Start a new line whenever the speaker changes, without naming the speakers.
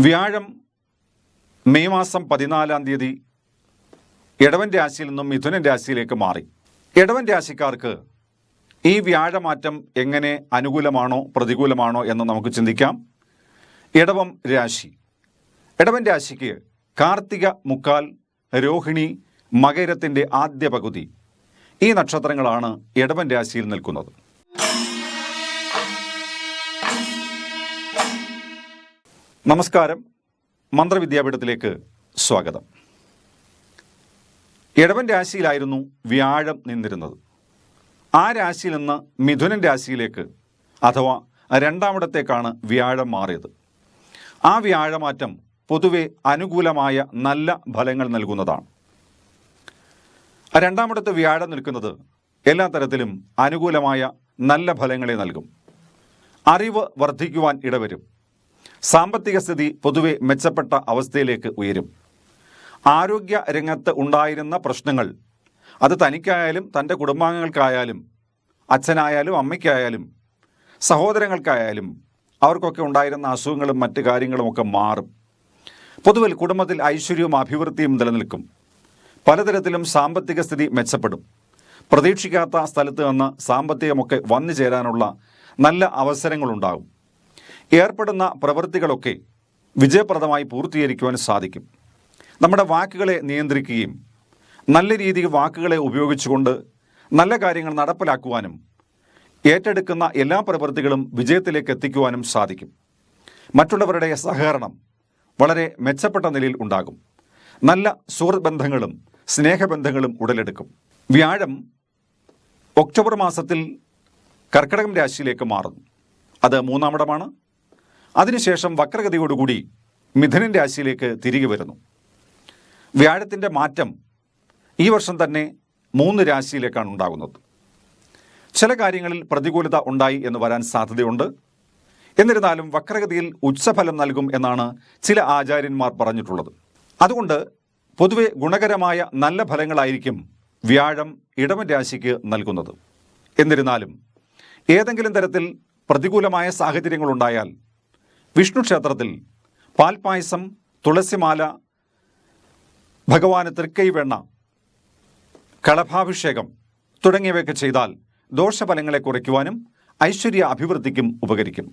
വ്യാഴം മെയ് മാസം പതിനാലാം തീയതി ഇടവൻ രാശിയിൽ നിന്നും മിഥുനൻ രാശിയിലേക്ക് മാറി. ഇടവൻ രാശിക്കാർക്ക് ഈ വ്യാഴമാറ്റം എങ്ങനെ അനുകൂലമാണോ പ്രതികൂലമാണോ എന്ന് നമുക്ക് ചിന്തിക്കാം. ഇടവം രാശി. ഇടവൻ രാശിക്ക് കാർത്തിക മുക്കാൽ രോഹിണി മകരത്തിന്റെ ആദ്യ പകുതി. ഈ നക്ഷത്രങ്ങളാണ് ഇടവൻ രാശിയിൽ നിൽക്കുന്നത്. നമസ്കാരം. മന്ത്രവിദ്യാപീഠത്തിലേക്ക് സ്വാഗതം. ഇടവൻ രാശിയിലായിരുന്നു വ്യാഴം നിന്നിരുന്നത്. ആ രാശിയിൽ നിന്ന് മിഥുനൻ രാശിയിലേക്ക് അഥവാ രണ്ടാമിടത്തേക്കാണ് വ്യാഴം മാറിയത്. ആ വ്യാഴമാറ്റം പൊതുവെ അനുകൂലമായ നല്ല ഫലങ്ങൾ നൽകുന്നതാണ്. രണ്ടാമിടത്ത് വ്യാഴം നിൽക്കുന്നത് എല്ലാ തരത്തിലും അനുകൂലമായ നല്ല ഫലങ്ങളെ നൽകും. അറിവ് വർദ്ധിക്കുവാൻ ഇടവരും. സാമ്പത്തിക സ്ഥിതി പൊതുവെ മെച്ചപ്പെട്ട അവസ്ഥയിലേക്ക് ഉയരും. ആരോഗ്യ രംഗത്ത് ഉണ്ടായിരുന്ന പ്രശ്നങ്ങൾ അത് തനിക്കായാലും തന്റെ കുടുംബാംഗങ്ങൾക്കായാലും അച്ഛനായാലും അമ്മയ്ക്കായാലും സഹോദരങ്ങൾക്കായാലും അവർക്കൊക്കെ ഉണ്ടായിരുന്ന അസുഖങ്ങളും മറ്റു കാര്യങ്ങളുമൊക്കെ മാറും. പൊതുവിൽ കുടുംബത്തിൽ ഐശ്വര്യവും അഭിവൃദ്ധിയും നിലനിൽക്കും. പലതരത്തിലും സാമ്പത്തിക സ്ഥിതി മെച്ചപ്പെടും. പ്രതീക്ഷിക്കാത്ത സ്ഥലത്ത് നിന്ന് സാമ്പത്തികമൊക്കെ വന്നു ചേരാനുള്ള നല്ല അവസരങ്ങളുണ്ടാകും. ഏർപ്പെടുന്ന പ്രവൃത്തികളൊക്കെ വിജയപ്രദമായി പൂർത്തീകരിക്കുവാൻ സാധിക്കും. നമ്മുടെ വാക്കുകളെ നിയന്ത്രിക്കുകയും നല്ല രീതിയിൽ വാക്കുകളെ ഉപയോഗിച്ചുകൊണ്ട് നല്ല കാര്യങ്ങൾ നടപ്പിലാക്കുവാനും ഏറ്റെടുക്കുന്ന എല്ലാ പ്രവൃത്തികളും വിജയത്തിലേക്ക് എത്തിക്കുവാനും സാധിക്കും. മറ്റുള്ളവരുടെ സഹകരണം വളരെ മെച്ചപ്പെട്ട നിലയിൽ ഉണ്ടാകും. നല്ല സുഹൃത്ത് ബന്ധങ്ങളും സ്നേഹബന്ധങ്ങളും ഉടലെടുക്കും. വ്യാഴം ഒക്ടോബർ മാസത്തിൽ കർക്കിടകം രാശിയിലേക്ക് മാറുന്നു. അത് മൂന്നാമിടമാണ് അതിനുശേഷം വക്രഗതിയോടുകൂടി മിഥുനൻ രാശിയിലേക്ക് തിരികെ വരുന്നു. വ്യാഴത്തിന്റെ മാറ്റം ഈ വർഷം തന്നെ മൂന്ന് രാശിയിലേക്കാണ് ഉണ്ടാകുന്നത്. ചില കാര്യങ്ങളിൽ പ്രതികൂലത ഉണ്ടായി എന്ന് വരാൻ സാധ്യതയുണ്ട്. എന്നിരുന്നാലും വക്രഗതിയിൽ ഉച്ചഫലം നൽകും എന്നാണ് ചില ആചാര്യന്മാർ പറഞ്ഞിട്ടുള്ളത്. അതുകൊണ്ട് പൊതുവെ ഗുണകരമായ നല്ല ഫലങ്ങളായിരിക്കും വ്യാഴം ഇടവൻ രാശിക്ക് നൽകുന്നത്. എന്നിരുന്നാലും ഏതെങ്കിലും തരത്തിൽ പ്രതികൂലമായ സാഹചര്യങ്ങളുണ്ടായാൽ വിഷ്ണു ക്ഷേത്രത്തിൽ പാൽപായസം തുളസിമാല ഭഗവാന് തൃക്കൈവെണ്ണ കളഭാഭിഷേകം തുടങ്ങിയവയൊക്കെ ചെയ്താൽ ദോഷഫലങ്ങളെ കുറയ്ക്കുവാനും ഐശ്വര്യ അഭിവൃദ്ധിക്കും ഉപകരിക്കും.